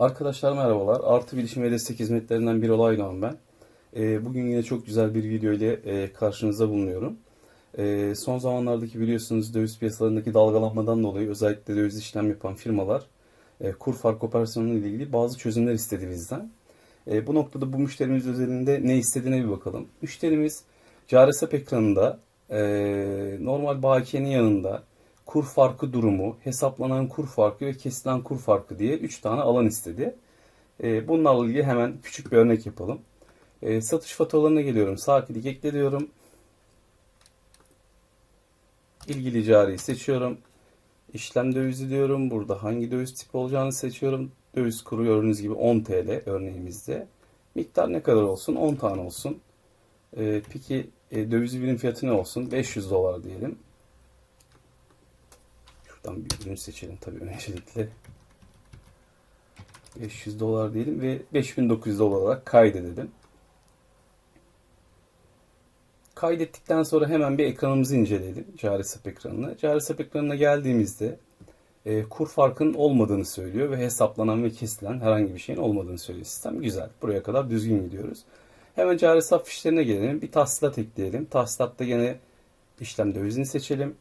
Arkadaşlar merhabalar. Artı Bilişim ve Destek Hizmetlerinden bir olay Doğan ben. Ee, bugün yine çok güzel bir video ile e, karşınızda bulunuyorum. Ee, son zamanlardaki biliyorsunuz döviz piyasalarındaki dalgalanmadan dolayı özellikle döviz işlem yapan firmalar e, kur fark operasyonu ile ilgili bazı çözümler istedi bizden. E, bu noktada bu müşterimiz özelinde ne istediğine bir bakalım. Müşterimiz cari hesap ekranında e, normal bakiyenin yanında kur farkı durumu, hesaplanan kur farkı ve kesilen kur farkı diye 3 tane alan istedi. E, bunlarla ilgili hemen küçük bir örnek yapalım. E, satış faturalarına geliyorum. Sağ klik ekle diyorum. İlgili cariyi seçiyorum. İşlem dövizi diyorum. Burada hangi döviz tipi olacağını seçiyorum. Döviz kuru gördüğünüz gibi 10 TL örneğimizde. Miktar ne kadar olsun? 10 tane olsun. E, peki e, birim fiyatı ne olsun? 500 dolar diyelim. Şuradan bir ürün seçelim tabii öncelikle. 500 dolar diyelim ve 5900 dolar olarak kaydedelim. Kaydettikten sonra hemen bir ekranımızı inceleyelim. Cari hesap ekranını. Cari hesap ekranına geldiğimizde e, kur farkının olmadığını söylüyor ve hesaplanan ve kesilen herhangi bir şeyin olmadığını söylüyor sistem. Güzel. Buraya kadar düzgün gidiyoruz. Hemen cari hesap fişlerine gelelim. Bir tahsilat ekleyelim. Tahsilatta yine işlem dövizini seçelim.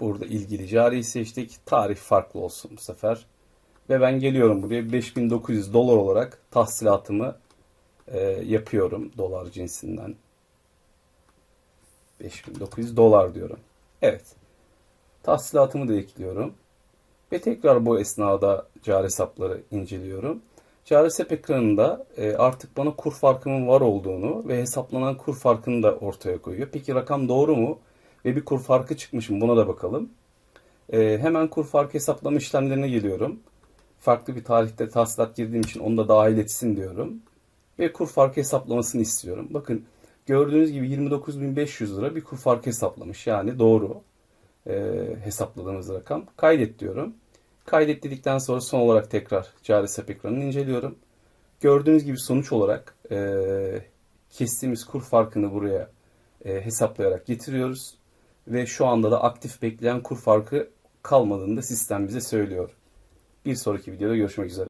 Burada ilgili cariyi seçtik. Tarih farklı olsun bu sefer. Ve ben geliyorum buraya 5900 dolar olarak tahsilatımı e, yapıyorum dolar cinsinden. 5900 dolar diyorum. Evet. Tahsilatımı da ekliyorum. Ve tekrar bu esnada cari hesapları inceliyorum. Cari hesap ekranında e, artık bana kur farkının var olduğunu ve hesaplanan kur farkını da ortaya koyuyor. Peki rakam doğru mu? Ve bir kur farkı çıkmış mı? Buna da bakalım. E, hemen kur farkı hesaplama işlemlerine geliyorum. Farklı bir tarihte tahsilat girdiğim için onu da dahil etsin diyorum. Ve kur farkı hesaplamasını istiyorum. Bakın gördüğünüz gibi 29.500 lira bir kur farkı hesaplamış. Yani doğru e, hesapladığımız rakam. Kaydet diyorum. Kaydet dedikten sonra son olarak tekrar cari hesap ekranını inceliyorum. Gördüğünüz gibi sonuç olarak e, kestiğimiz kur farkını buraya e, hesaplayarak getiriyoruz. Ve şu anda da aktif bekleyen kur farkı kalmadığını da sistem bize söylüyor. Bir sonraki videoda görüşmek üzere.